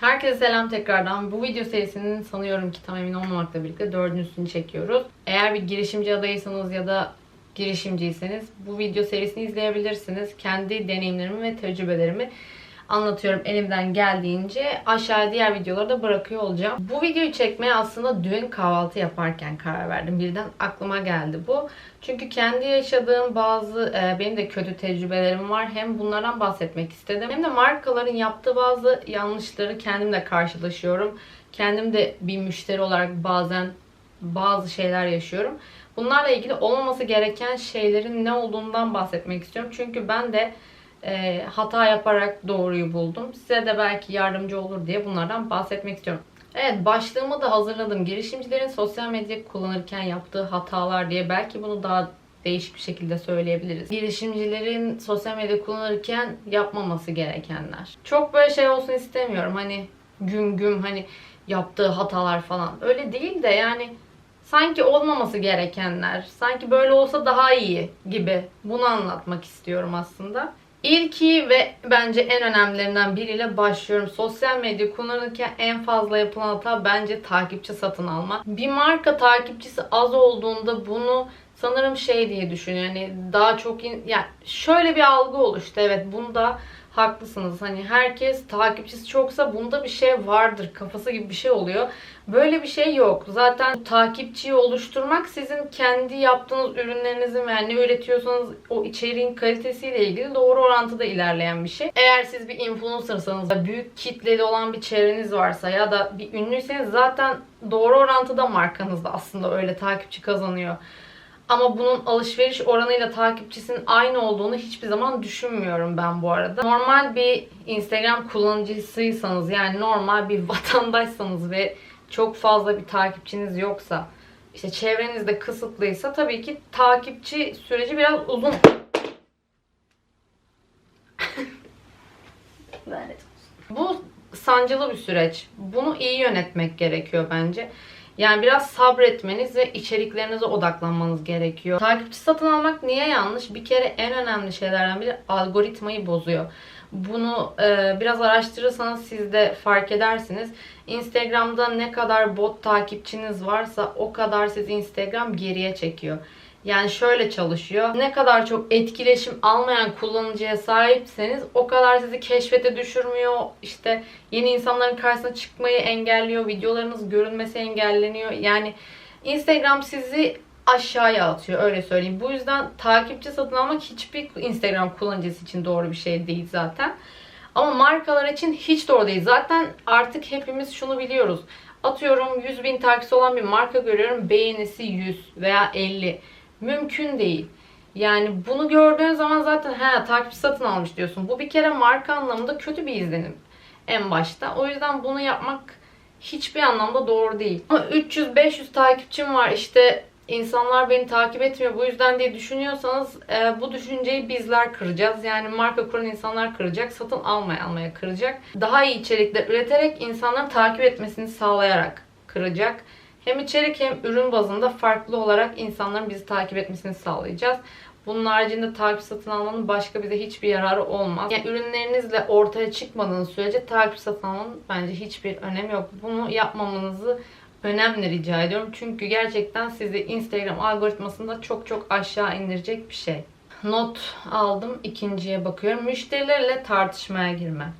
Herkese selam tekrardan. Bu video serisinin sanıyorum ki tam emin olmamakla birlikte dördüncüsünü çekiyoruz. Eğer bir girişimci adayıysanız ya da girişimciyseniz bu video serisini izleyebilirsiniz. Kendi deneyimlerimi ve tecrübelerimi anlatıyorum elimden geldiğince. Aşağıya diğer videoları da bırakıyor olacağım. Bu videoyu çekmeye aslında dün kahvaltı yaparken karar verdim. Birden aklıma geldi bu. Çünkü kendi yaşadığım bazı e, benim de kötü tecrübelerim var. Hem bunlardan bahsetmek istedim. Hem de markaların yaptığı bazı yanlışları kendim de karşılaşıyorum. Kendim de bir müşteri olarak bazen bazı şeyler yaşıyorum. Bunlarla ilgili olmaması gereken şeylerin ne olduğundan bahsetmek istiyorum. Çünkü ben de e, hata yaparak doğruyu buldum. Size de belki yardımcı olur diye bunlardan bahsetmek istiyorum. Evet başlığımı da hazırladım. Girişimcilerin sosyal medya kullanırken yaptığı hatalar diye belki bunu daha değişik bir şekilde söyleyebiliriz. Girişimcilerin sosyal medya kullanırken yapmaması gerekenler. Çok böyle şey olsun istemiyorum. Hani güm güm hani yaptığı hatalar falan. Öyle değil de yani sanki olmaması gerekenler, sanki böyle olsa daha iyi gibi bunu anlatmak istiyorum aslında. İlki ve bence en önemlilerinden biriyle başlıyorum. Sosyal medya kullanırken en fazla yapılan hata bence takipçi satın alma. Bir marka takipçisi az olduğunda bunu sanırım şey diye düşünüyor. Yani daha çok in... yani şöyle bir algı oluştu. Evet bunda haklısınız. Hani herkes takipçisi çoksa bunda bir şey vardır kafası gibi bir şey oluyor. Böyle bir şey yok. Zaten takipçiyi oluşturmak sizin kendi yaptığınız ürünlerinizin ve ne üretiyorsanız o içeriğin kalitesiyle ilgili doğru orantıda ilerleyen bir şey. Eğer siz bir influencersanız, büyük kitleli olan bir çevreniz varsa ya da bir ünlüyseniz zaten doğru orantıda markanız da aslında öyle takipçi kazanıyor. Ama bunun alışveriş oranıyla takipçisinin aynı olduğunu hiçbir zaman düşünmüyorum ben bu arada. Normal bir Instagram kullanıcısıysanız yani normal bir vatandaşsanız ve çok fazla bir takipçiniz yoksa işte çevrenizde kısıtlıysa tabii ki takipçi süreci biraz uzun. Bu sancılı bir süreç. Bunu iyi yönetmek gerekiyor bence. Yani biraz sabretmeniz ve içeriklerinize odaklanmanız gerekiyor. Takipçi satın almak niye yanlış? Bir kere en önemli şeylerden biri algoritmayı bozuyor. Bunu e, biraz araştırırsanız siz de fark edersiniz. Instagram'da ne kadar bot takipçiniz varsa o kadar sizi Instagram geriye çekiyor. Yani şöyle çalışıyor. Ne kadar çok etkileşim almayan kullanıcıya sahipseniz o kadar sizi keşfete düşürmüyor. İşte yeni insanların karşısına çıkmayı engelliyor. Videolarınız görünmesi engelleniyor. Yani Instagram sizi aşağıya atıyor öyle söyleyeyim. Bu yüzden takipçi satın almak hiçbir Instagram kullanıcısı için doğru bir şey değil zaten. Ama markalar için hiç doğru değil. Zaten artık hepimiz şunu biliyoruz. Atıyorum 100 bin takipçisi olan bir marka görüyorum. Beğenisi 100 veya 50. Mümkün değil. Yani bunu gördüğün zaman zaten he takipçi satın almış diyorsun. Bu bir kere marka anlamında kötü bir izlenim en başta. O yüzden bunu yapmak hiçbir anlamda doğru değil. Ama 300-500 takipçim var işte insanlar beni takip etmiyor bu yüzden diye düşünüyorsanız e, bu düşünceyi bizler kıracağız. Yani marka kuran insanlar kıracak, satın almaya almaya kıracak. Daha iyi içerikler üreterek insanların takip etmesini sağlayarak kıracak. Hem içerik hem ürün bazında farklı olarak insanların bizi takip etmesini sağlayacağız. Bunun haricinde takip satın almanın başka bize hiçbir yararı olmaz. Yani ürünlerinizle ortaya çıkmadığınız sürece takip satın almanın bence hiçbir önemi yok. Bunu yapmamanızı önemli rica ediyorum. Çünkü gerçekten sizi Instagram algoritmasında çok çok aşağı indirecek bir şey. Not aldım. ikinciye bakıyorum. Müşterilerle tartışmaya girme.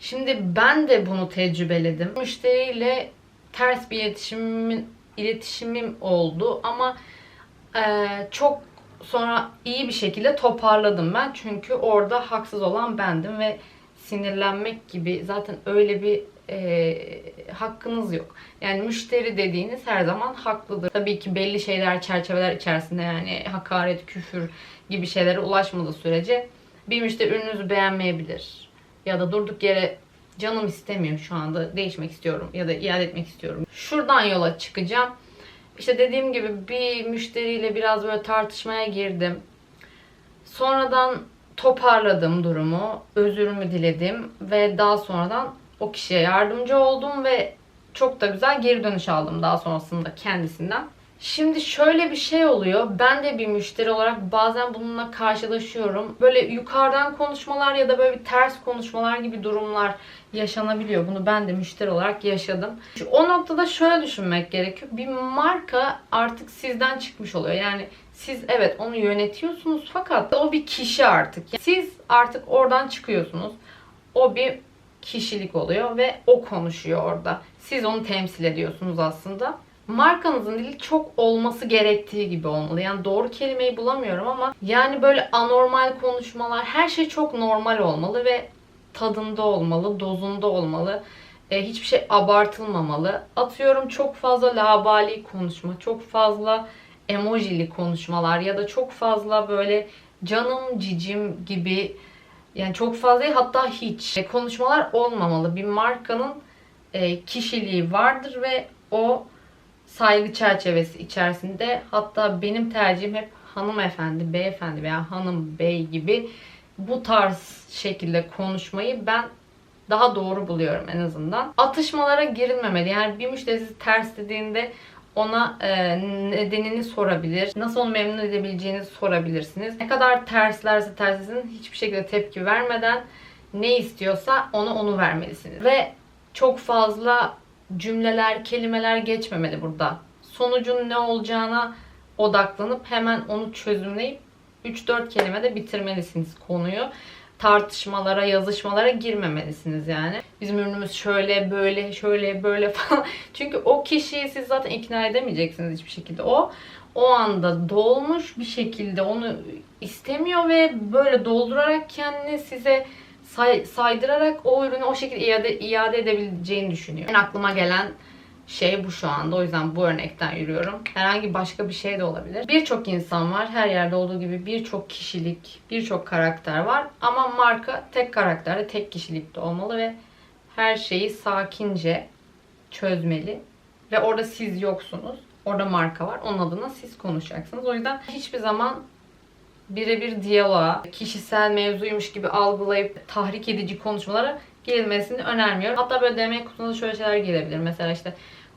Şimdi ben de bunu tecrübeledim. Müşteriyle ters bir iletişimim, iletişimim oldu ama e, çok sonra iyi bir şekilde toparladım ben. Çünkü orada haksız olan bendim ve sinirlenmek gibi zaten öyle bir e, hakkınız yok. Yani müşteri dediğiniz her zaman haklıdır. Tabii ki belli şeyler, çerçeveler içerisinde yani hakaret, küfür gibi şeylere ulaşmadığı sürece bir müşteri ürününüzü beğenmeyebilir. Ya da durduk yere canım istemiyor şu anda değişmek istiyorum ya da iade etmek istiyorum. Şuradan yola çıkacağım. İşte dediğim gibi bir müşteriyle biraz böyle tartışmaya girdim. Sonradan toparladım durumu, özürümü diledim ve daha sonradan o kişiye yardımcı oldum ve çok da güzel geri dönüş aldım daha sonrasında kendisinden. Şimdi şöyle bir şey oluyor. Ben de bir müşteri olarak bazen bununla karşılaşıyorum. Böyle yukarıdan konuşmalar ya da böyle bir ters konuşmalar gibi durumlar yaşanabiliyor. Bunu ben de müşteri olarak yaşadım. Şu- O noktada şöyle düşünmek gerekiyor. Bir marka artık sizden çıkmış oluyor. Yani siz evet onu yönetiyorsunuz fakat o bir kişi artık. Siz artık oradan çıkıyorsunuz. O bir kişilik oluyor ve o konuşuyor orada. Siz onu temsil ediyorsunuz aslında. Markanızın dili çok olması gerektiği gibi olmalı. Yani doğru kelimeyi bulamıyorum ama yani böyle anormal konuşmalar, her şey çok normal olmalı ve tadında olmalı, dozunda olmalı. E, hiçbir şey abartılmamalı. Atıyorum çok fazla labali konuşma, çok fazla emojili konuşmalar ya da çok fazla böyle canım cicim gibi yani çok fazla değil, hatta hiç e, konuşmalar olmamalı. Bir markanın e, kişiliği vardır ve o saygı çerçevesi içerisinde hatta benim tercihim hep hanımefendi, beyefendi veya hanım, bey gibi bu tarz şekilde konuşmayı ben daha doğru buluyorum en azından. Atışmalara girilmemeli. Yani bir müşteri sizi ters dediğinde ona e, nedenini sorabilir. Nasıl onu memnun edebileceğinizi sorabilirsiniz. Ne kadar terslerse terslesin hiçbir şekilde tepki vermeden ne istiyorsa ona onu vermelisiniz. Ve çok fazla cümleler, kelimeler geçmemeli burada. Sonucun ne olacağına odaklanıp hemen onu çözümleyip 3-4 kelimede bitirmelisiniz konuyu. Tartışmalara, yazışmalara girmemelisiniz yani. Bizim ürünümüz şöyle, böyle, şöyle, böyle falan. Çünkü o kişiyi siz zaten ikna edemeyeceksiniz hiçbir şekilde. O o anda dolmuş bir şekilde onu istemiyor ve böyle doldurarak kendini size say- saydırarak o ürünü o şekilde iade, iade edebileceğini düşünüyor. En aklıma gelen şey bu şu anda. O yüzden bu örnekten yürüyorum. Herhangi başka bir şey de olabilir. Birçok insan var. Her yerde olduğu gibi birçok kişilik, birçok karakter var. Ama marka tek karakterde, tek kişilikte olmalı ve her şeyi sakince çözmeli. Ve orada siz yoksunuz. Orada marka var. Onun adına siz konuşacaksınız. O yüzden hiçbir zaman birebir diyaloğa, kişisel mevzuymuş gibi algılayıp tahrik edici konuşmalara girilmesini önermiyorum. Hatta böyle DM kutusunda şöyle şeyler gelebilir. Mesela işte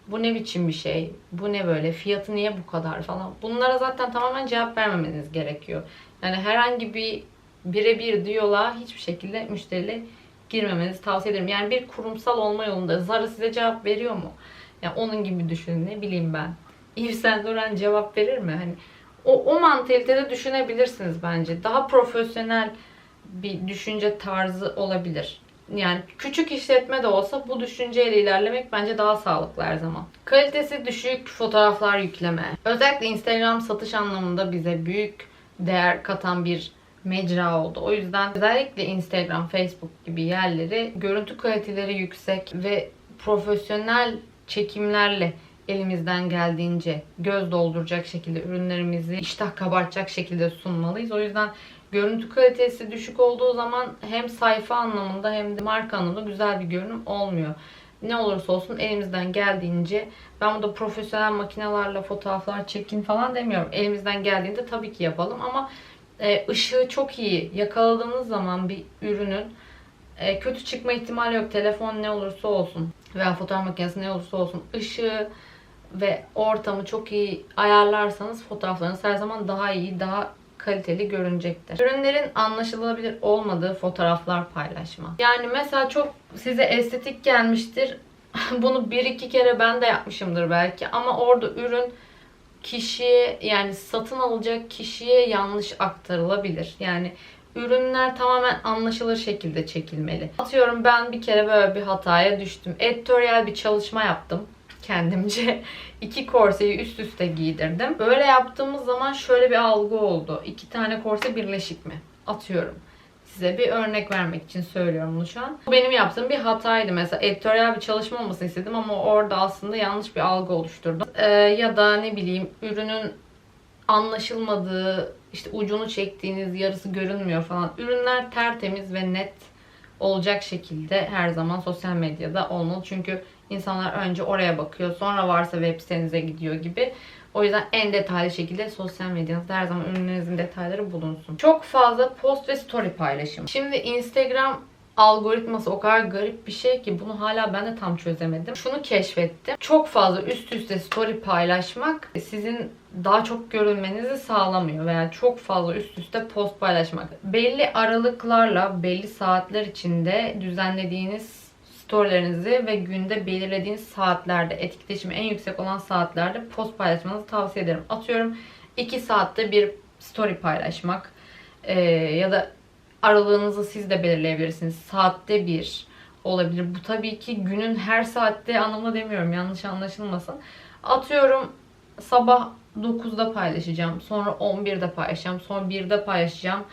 bu ne biçim bir şey, bu ne böyle, fiyatı niye bu kadar falan. Bunlara zaten tamamen cevap vermemeniz gerekiyor. Yani herhangi bir birebir diyaloğa hiçbir şekilde müşteriyle girmemenizi tavsiye ederim. Yani bir kurumsal olma yolunda Zara size cevap veriyor mu? Yani onun gibi düşünün ne bileyim ben. Yves Saint Laurent cevap verir mi? Hani o, o mantalitede düşünebilirsiniz bence. Daha profesyonel bir düşünce tarzı olabilir. Yani küçük işletme de olsa bu düşünceyle ilerlemek bence daha sağlıklı her zaman. Kalitesi düşük fotoğraflar yükleme. Özellikle Instagram satış anlamında bize büyük değer katan bir mecra oldu. O yüzden özellikle Instagram, Facebook gibi yerleri görüntü kaliteleri yüksek ve profesyonel çekimlerle elimizden geldiğince göz dolduracak şekilde ürünlerimizi iştah kabartacak şekilde sunmalıyız. O yüzden görüntü kalitesi düşük olduğu zaman hem sayfa anlamında hem de marka anlamında güzel bir görünüm olmuyor. Ne olursa olsun elimizden geldiğince ben burada profesyonel makinelerle fotoğraflar çekin falan demiyorum. Elimizden geldiğinde tabii ki yapalım ama e, ışığı çok iyi yakaladığınız zaman bir ürünün e, kötü çıkma ihtimali yok. Telefon ne olursa olsun veya fotoğraf makinesi ne olursa olsun ışığı ve ortamı çok iyi ayarlarsanız fotoğraflarınız her zaman daha iyi, daha kaliteli görünecektir. Ürünlerin anlaşılabilir olmadığı fotoğraflar paylaşma. Yani mesela çok size estetik gelmiştir. Bunu bir iki kere ben de yapmışımdır belki ama orada ürün kişiye yani satın alacak kişiye yanlış aktarılabilir. Yani ürünler tamamen anlaşılır şekilde çekilmeli. Atıyorum ben bir kere böyle bir hataya düştüm. Editoryal bir çalışma yaptım kendimce. iki korseyi üst üste giydirdim. Böyle yaptığımız zaman şöyle bir algı oldu. İki tane korse birleşik mi? Atıyorum. Size bir örnek vermek için söylüyorum bunu şu an. Bu benim yaptığım bir hataydı. Mesela editoryal bir çalışma olmasını istedim ama orada aslında yanlış bir algı oluşturdum. Ee, ya da ne bileyim ürünün anlaşılmadığı, işte ucunu çektiğiniz, yarısı görünmüyor falan. Ürünler tertemiz ve net olacak şekilde her zaman sosyal medyada olmalı. Çünkü insanlar önce oraya bakıyor, sonra varsa web sitenize gidiyor gibi. O yüzden en detaylı şekilde sosyal medyanızda her zaman ürünlerinizin detayları bulunsun. Çok fazla post ve story paylaşım. Şimdi Instagram algoritması o kadar garip bir şey ki bunu hala ben de tam çözemedim. Şunu keşfettim. Çok fazla üst üste story paylaşmak sizin daha çok görülmenizi sağlamıyor veya çok fazla üst üste post paylaşmak. Belli aralıklarla belli saatler içinde düzenlediğiniz storylerinizi ve günde belirlediğiniz saatlerde etkileşimi en yüksek olan saatlerde post paylaşmanızı tavsiye ederim. Atıyorum 2 saatte bir story paylaşmak ee, ya da aralığınızı siz de belirleyebilirsiniz. Saatte bir olabilir. Bu tabii ki günün her saatte anlamına demiyorum. Yanlış anlaşılmasın. Atıyorum sabah 9'da paylaşacağım. Sonra 11'de paylaşacağım. Sonra 1'de paylaşacağım.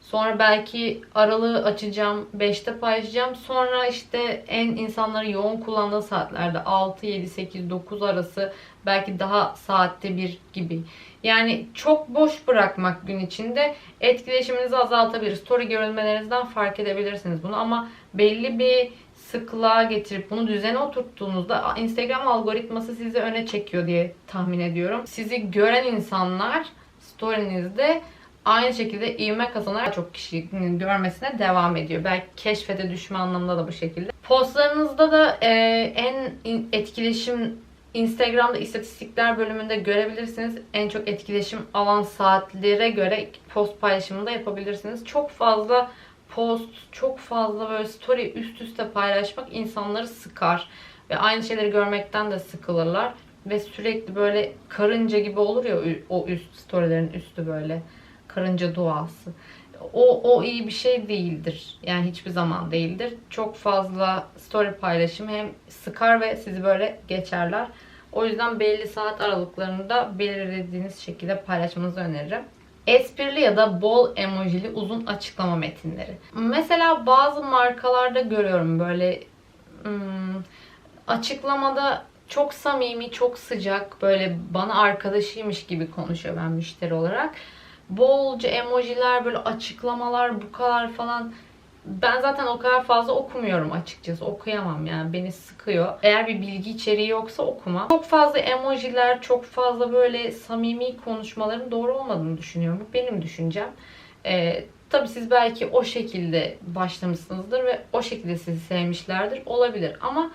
Sonra belki aralığı açacağım. 5'te paylaşacağım. Sonra işte en insanları yoğun kullandığı saatlerde 6, 7, 8, 9 arası belki daha saatte bir gibi. Yani çok boş bırakmak gün içinde etkileşiminizi azaltabilir. Story görülmelerinizden fark edebilirsiniz bunu ama belli bir sıklığa getirip bunu düzene oturttuğunuzda Instagram algoritması sizi öne çekiyor diye tahmin ediyorum. Sizi gören insanlar story'nizde aynı şekilde ivme kazanarak çok kişinin görmesine devam ediyor. Belki keşfete düşme anlamında da bu şekilde. Postlarınızda da e, en etkileşim Instagram'da istatistikler bölümünde görebilirsiniz. En çok etkileşim alan saatlere göre post paylaşımını da yapabilirsiniz. Çok fazla post, çok fazla böyle story üst üste paylaşmak insanları sıkar. Ve aynı şeyleri görmekten de sıkılırlar. Ve sürekli böyle karınca gibi olur ya o üst storylerin üstü böyle. Karınca duası. O, o iyi bir şey değildir. Yani hiçbir zaman değildir. Çok fazla story paylaşım hem sıkar ve sizi böyle geçerler. O yüzden belli saat aralıklarında belirlediğiniz şekilde paylaşmanızı öneririm. Esprili ya da bol emojili uzun açıklama metinleri. Mesela bazı markalarda görüyorum böyle hmm, açıklamada çok samimi, çok sıcak, böyle bana arkadaşıymış gibi konuşuyor ben müşteri olarak. Bolca emojiler, böyle açıklamalar bu kadar falan ben zaten o kadar fazla okumuyorum açıkçası. Okuyamam yani beni sıkıyor. Eğer bir bilgi içeriği yoksa okuma. Çok fazla emojiler, çok fazla böyle samimi konuşmaların doğru olmadığını düşünüyorum. Bu benim düşüncem. Ee, tabii siz belki o şekilde başlamışsınızdır ve o şekilde sizi sevmişlerdir. Olabilir ama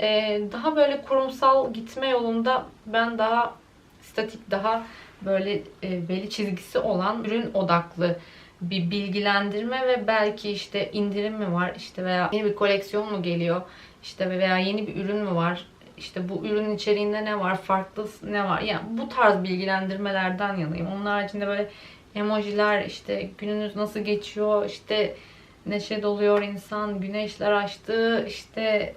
e, daha böyle kurumsal gitme yolunda ben daha statik, daha böyle e, belli çizgisi olan ürün odaklı bir bilgilendirme ve belki işte indirim mi var işte veya yeni bir koleksiyon mu geliyor işte veya yeni bir ürün mü var işte bu ürünün içeriğinde ne var farklı ne var yani bu tarz bilgilendirmelerden yanayım. Onun haricinde böyle emojiler işte gününüz nasıl geçiyor işte neşe doluyor insan güneşler açtı işte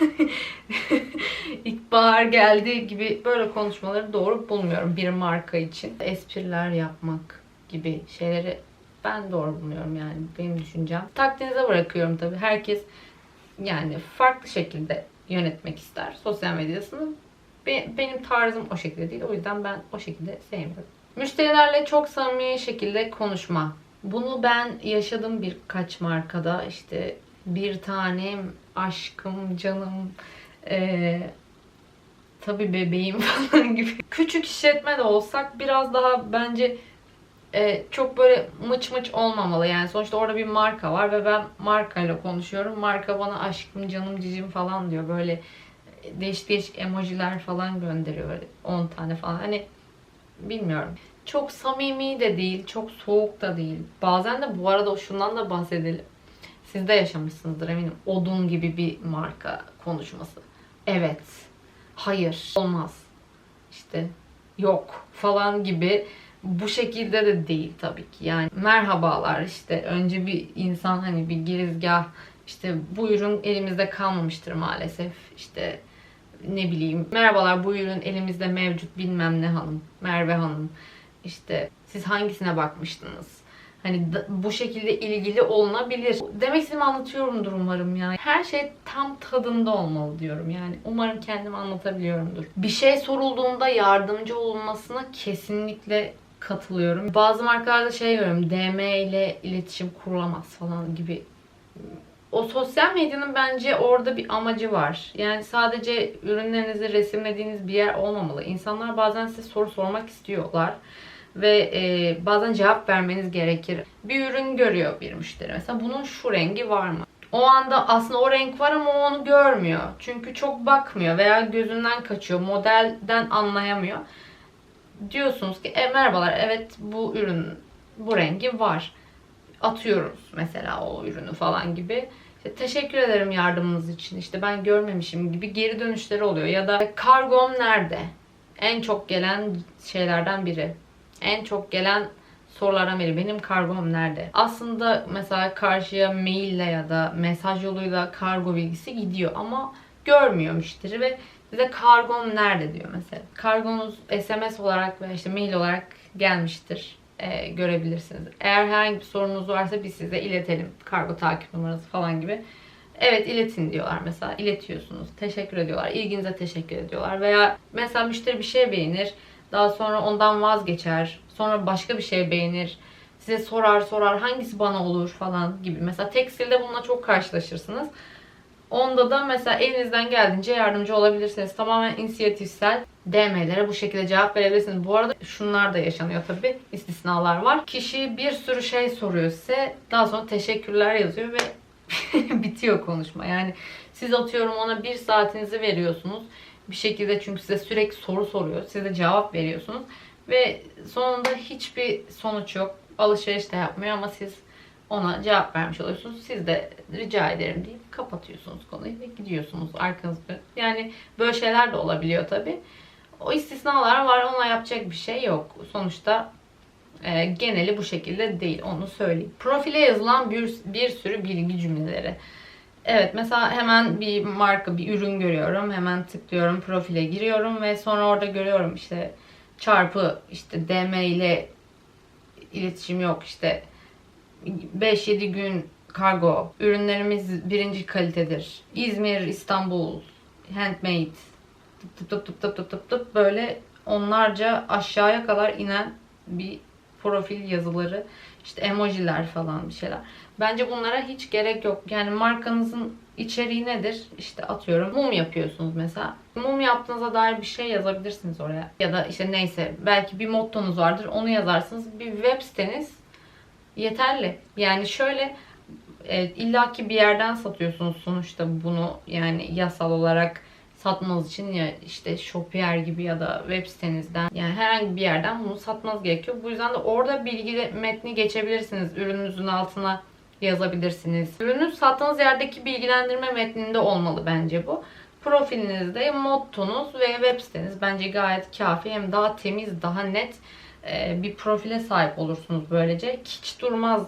ilkbahar geldi gibi böyle konuşmaları doğru bulmuyorum bir marka için. Espriler yapmak gibi şeyleri ben doğru bulmuyorum yani benim düşüncem. Takdinize bırakıyorum tabii. Herkes yani farklı şekilde yönetmek ister sosyal medyasını. Benim tarzım o şekilde değil. O yüzden ben o şekilde sevmiyorum. Müşterilerle çok samimi şekilde konuşma. Bunu ben yaşadım birkaç markada. İşte bir tanem, aşkım, canım, ee, tabii bebeğim falan gibi. Küçük işletme de olsak biraz daha bence e, çok böyle mıç mıç olmamalı. Yani sonuçta orada bir marka var ve ben markayla konuşuyorum. Marka bana aşkım, canım, cicim falan diyor. Böyle değişik değişik emojiler falan gönderiyor. Böyle 10 tane falan. Hani bilmiyorum. Çok samimi de değil, çok soğuk da değil. Bazen de bu arada şundan da bahsedelim. Siz de yaşamışsınızdır eminim. Odun gibi bir marka konuşması. Evet. Hayır. Olmaz. İşte yok falan gibi bu şekilde de değil tabii ki. Yani merhabalar işte önce bir insan hani bir girizgah işte bu ürün elimizde kalmamıştır maalesef. İşte ne bileyim merhabalar bu ürün elimizde mevcut bilmem ne hanım Merve hanım işte siz hangisine bakmıştınız hani bu şekilde ilgili olunabilir demek istediğimi anlatıyorumdur umarım yani her şey tam tadında olmalı diyorum yani umarım kendimi anlatabiliyorumdur bir şey sorulduğunda yardımcı olunmasına kesinlikle katılıyorum. Bazı markalarda şey görüyorum. DM ile iletişim kurulamaz falan gibi. O sosyal medyanın bence orada bir amacı var. Yani sadece ürünlerinizi resimlediğiniz bir yer olmamalı. İnsanlar bazen size soru sormak istiyorlar ve e, bazen cevap vermeniz gerekir. Bir ürün görüyor bir müşteri. Mesela bunun şu rengi var mı? o anda aslında o renk var ama onu görmüyor. Çünkü çok bakmıyor veya gözünden kaçıyor. Modelden anlayamıyor. Diyorsunuz ki e, merhabalar evet bu ürün bu rengi var. Atıyoruz mesela o ürünü falan gibi. İşte teşekkür ederim yardımınız için. İşte ben görmemişim gibi geri dönüşleri oluyor. Ya da kargom nerede? En çok gelen şeylerden biri. En çok gelen sorulardan biri. Benim kargom nerede? Aslında mesela karşıya maille ya da mesaj yoluyla kargo bilgisi gidiyor ama görmüyor müşteri ve size kargom nerede diyor mesela. Kargonuz SMS olarak veya işte mail olarak gelmiştir. Ee, görebilirsiniz. Eğer herhangi bir sorunuz varsa biz size iletelim. Kargo takip numarası falan gibi. Evet iletin diyorlar mesela. İletiyorsunuz. Teşekkür ediyorlar. İlginize teşekkür ediyorlar. Veya mesela müşteri bir şey beğenir. Daha sonra ondan vazgeçer. Sonra başka bir şey beğenir. Size sorar sorar hangisi bana olur falan gibi. Mesela tekstilde bununla çok karşılaşırsınız. Onda da mesela elinizden geldiğince yardımcı olabilirsiniz. Tamamen inisiyatifsel DM'lere bu şekilde cevap verebilirsiniz. Bu arada şunlar da yaşanıyor tabii. istisnalar var. Kişi bir sürü şey soruyor size. Daha sonra teşekkürler yazıyor ve bitiyor konuşma. Yani siz atıyorum ona bir saatinizi veriyorsunuz. Bir şekilde çünkü size sürekli soru soruyor. Siz de cevap veriyorsunuz. Ve sonunda hiçbir sonuç yok. Alışveriş de yapmıyor ama siz ona cevap vermiş oluyorsunuz. Siz de rica ederim deyip kapatıyorsunuz konuyu ve gidiyorsunuz arkanızda. Yani böyle şeyler de olabiliyor tabi. O istisnalar var ona yapacak bir şey yok. Sonuçta e, geneli bu şekilde değil onu söyleyeyim. Profile yazılan bir, bir sürü bilgi cümleleri. Evet mesela hemen bir marka bir ürün görüyorum. Hemen tıklıyorum profile giriyorum ve sonra orada görüyorum işte çarpı işte DM ile iletişim yok işte 5-7 gün kargo. Ürünlerimiz birinci kalitedir. İzmir, İstanbul, handmade. Tıp tıp tıp tıp tıp tıp tıp böyle onlarca aşağıya kadar inen bir profil yazıları, işte emojiler falan bir şeyler. Bence bunlara hiç gerek yok. Yani markanızın içeriği nedir? İşte atıyorum mum yapıyorsunuz mesela. Mum yaptığınıza dair bir şey yazabilirsiniz oraya. Ya da işte neyse belki bir mottonuz vardır onu yazarsınız. Bir web siteniz yeterli. Yani şöyle e, illaki bir yerden satıyorsunuz sonuçta bunu yani yasal olarak satmanız için ya işte Shopier gibi ya da web sitenizden yani herhangi bir yerden bunu satmanız gerekiyor. Bu yüzden de orada bilgi metni geçebilirsiniz. Ürününüzün altına yazabilirsiniz. Ürünü sattığınız yerdeki bilgilendirme metninde olmalı bence bu. Profilinizde mottonuz ve web siteniz bence gayet kafi. Hem daha temiz, daha net e, bir profile sahip olursunuz böylece. Hiç durmaz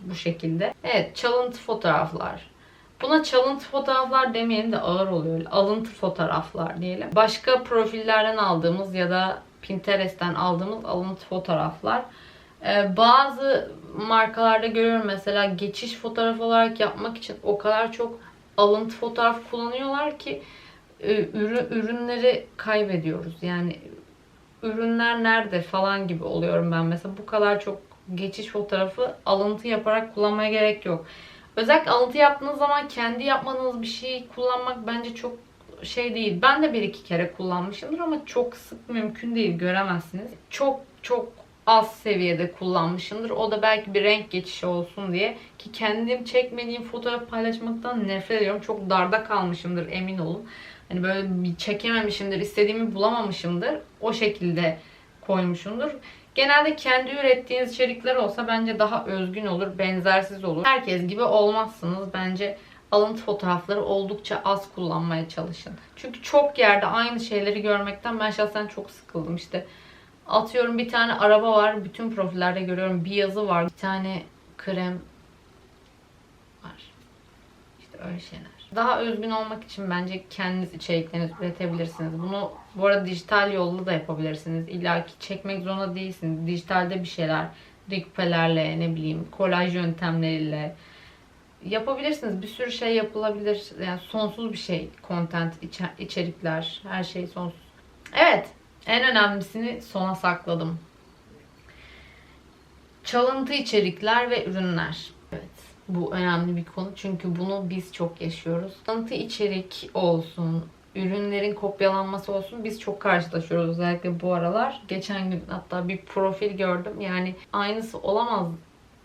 bu, şekilde. Evet, çalıntı fotoğraflar. Buna çalıntı fotoğraflar demeyelim de ağır oluyor. Alıntı fotoğraflar diyelim. Başka profillerden aldığımız ya da Pinterest'ten aldığımız alıntı fotoğraflar. Ee, bazı markalarda görüyorum mesela geçiş fotoğraf olarak yapmak için o kadar çok alıntı fotoğraf kullanıyorlar ki e, ürünleri kaybediyoruz. Yani ürünler nerede falan gibi oluyorum ben. Mesela bu kadar çok geçiş fotoğrafı alıntı yaparak kullanmaya gerek yok. Özellikle alıntı yaptığınız zaman kendi yapmadığınız bir şeyi kullanmak bence çok şey değil. Ben de bir iki kere kullanmışımdır ama çok sık mümkün değil göremezsiniz. Çok çok az seviyede kullanmışımdır. O da belki bir renk geçişi olsun diye. Ki kendim çekmediğim fotoğraf paylaşmaktan nefret ediyorum. Çok darda kalmışımdır emin olun. Hani böyle bir çekememişimdir, istediğimi bulamamışımdır. O şekilde koymuşumdur. Genelde kendi ürettiğiniz içerikler olsa bence daha özgün olur, benzersiz olur. Herkes gibi olmazsınız. Bence alıntı fotoğrafları oldukça az kullanmaya çalışın. Çünkü çok yerde aynı şeyleri görmekten ben şahsen çok sıkıldım. İşte atıyorum bir tane araba var. Bütün profillerde görüyorum. Bir yazı var. Bir tane krem. İşte öyle şeyler. Daha özgün olmak için bence kendiniz içeriklerinizi üretebilirsiniz. Bunu bu arada dijital yolla da yapabilirsiniz. İlla ki çekmek zorunda değilsiniz. Dijitalde bir şeyler, rikpelerle ne bileyim kolaj yöntemleriyle yapabilirsiniz. Bir sürü şey yapılabilir. Yani sonsuz bir şey. Content, içerikler, her şey sonsuz. Evet. En önemlisini sona sakladım. Çalıntı içerikler ve ürünler. Bu önemli bir konu çünkü bunu biz çok yaşıyoruz. Tanıtı içerik olsun, ürünlerin kopyalanması olsun biz çok karşılaşıyoruz özellikle bu aralar. Geçen gün hatta bir profil gördüm. Yani aynısı olamaz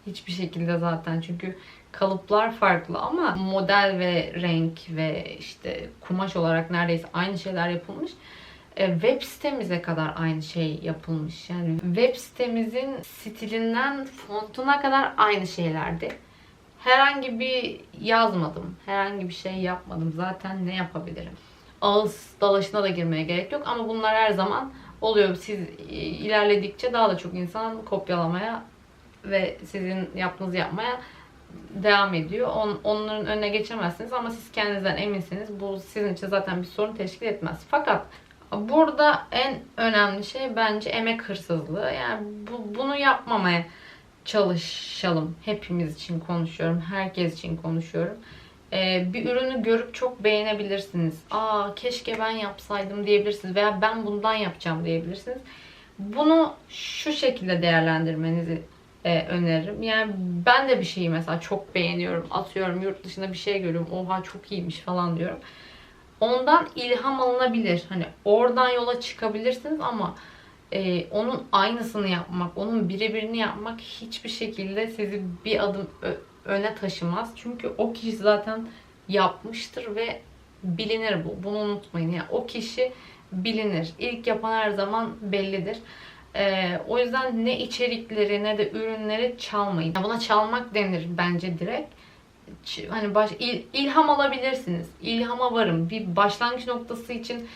hiçbir şekilde zaten çünkü kalıplar farklı ama model ve renk ve işte kumaş olarak neredeyse aynı şeyler yapılmış. E, web sitemize kadar aynı şey yapılmış. Yani web sitemizin stilinden fontuna kadar aynı şeylerdi. Herhangi bir yazmadım. Herhangi bir şey yapmadım. Zaten ne yapabilirim? Ağız dalaşına da girmeye gerek yok ama bunlar her zaman oluyor. Siz ilerledikçe daha da çok insan kopyalamaya ve sizin yaptığınızı yapmaya devam ediyor. On, onların önüne geçemezsiniz ama siz kendinizden eminsiniz. Bu sizin için zaten bir sorun teşkil etmez. Fakat burada en önemli şey bence emek hırsızlığı. Yani bu, bunu yapmamaya çalışalım. Hepimiz için konuşuyorum. Herkes için konuşuyorum. Ee, bir ürünü görüp çok beğenebilirsiniz. Aa keşke ben yapsaydım diyebilirsiniz. Veya ben bundan yapacağım diyebilirsiniz. Bunu şu şekilde değerlendirmenizi e, öneririm. Yani ben de bir şeyi mesela çok beğeniyorum. Atıyorum yurt dışında bir şey görüyorum. Oha çok iyiymiş falan diyorum. Ondan ilham alınabilir. Hani oradan yola çıkabilirsiniz ama e, onun aynısını yapmak, onun birebirini yapmak hiçbir şekilde sizi bir adım öne taşımaz. Çünkü o kişi zaten yapmıştır ve bilinir bu. Bunu unutmayın. Yani o kişi bilinir. İlk yapan her zaman bellidir. Ee, o yüzden ne içerikleri ne de ürünleri çalmayın. Buna çalmak denir bence direkt. Hani baş, il- ilham alabilirsiniz. İlhama varım. Bir başlangıç noktası için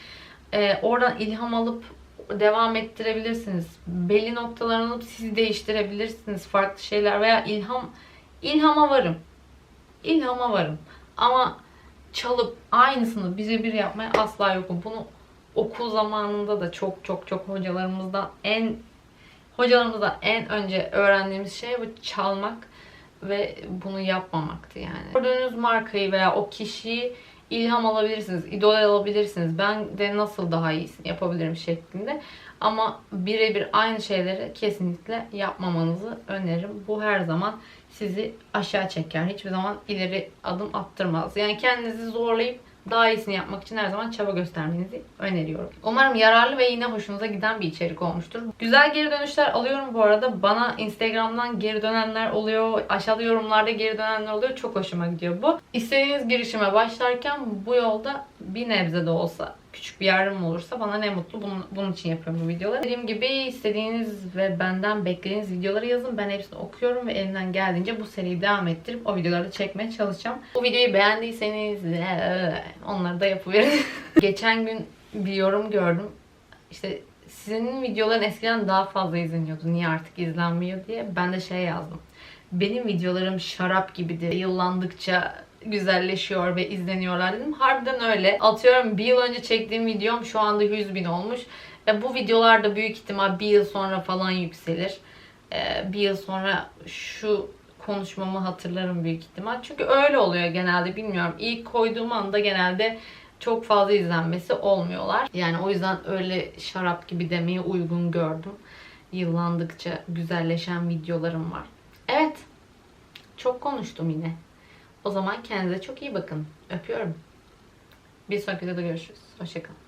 e, oradan ilham alıp devam ettirebilirsiniz. Belli noktalarını alıp siz değiştirebilirsiniz. Farklı şeyler veya ilham ilhama varım. İlhama varım. Ama çalıp aynısını birebir yapmaya asla yokum. Bunu okul zamanında da çok çok çok hocalarımızdan en hocalarımızdan en önce öğrendiğimiz şey bu çalmak ve bunu yapmamaktı yani. Gördüğünüz markayı veya o kişiyi ilham alabilirsiniz, idol alabilirsiniz. Ben de nasıl daha iyisini yapabilirim şeklinde. Ama birebir aynı şeyleri kesinlikle yapmamanızı öneririm. Bu her zaman sizi aşağı çeker. Hiçbir zaman ileri adım attırmaz. Yani kendinizi zorlayıp daha iyisini yapmak için her zaman çaba göstermenizi öneriyorum. Umarım yararlı ve yine hoşunuza giden bir içerik olmuştur. Güzel geri dönüşler alıyorum bu arada. Bana Instagram'dan geri dönenler oluyor. Aşağıda yorumlarda geri dönenler oluyor. Çok hoşuma gidiyor bu. İstediğiniz girişime başlarken bu yolda bir nebze de olsa küçük bir yardım olursa bana ne mutlu. Bunun, bunun için yapıyorum bu videoları. Dediğim gibi istediğiniz ve benden beklediğiniz videoları yazın. Ben hepsini okuyorum ve elimden geldiğince bu seriyi devam ettirip o videoları çekmeye çalışacağım. Bu videoyu beğendiyseniz eee, onları da yapıverin. Geçen gün bir yorum gördüm. İşte sizin videoların eskiden daha fazla izleniyordu. Niye artık izlenmiyor diye. Ben de şey yazdım. Benim videolarım şarap gibidir. Yıllandıkça güzelleşiyor ve izleniyorlar dedim. Harbiden öyle. Atıyorum bir yıl önce çektiğim videom şu anda 100 bin olmuş. Ve bu videolar da büyük ihtimal bir yıl sonra falan yükselir. Ee, bir yıl sonra şu konuşmamı hatırlarım büyük ihtimal. Çünkü öyle oluyor genelde bilmiyorum. İlk koyduğum anda genelde çok fazla izlenmesi olmuyorlar. Yani o yüzden öyle şarap gibi demeye uygun gördüm. Yıllandıkça güzelleşen videolarım var. Evet. Çok konuştum yine. O zaman kendinize çok iyi bakın. Öpüyorum. Bir sonraki videoda görüşürüz. Hoşçakalın.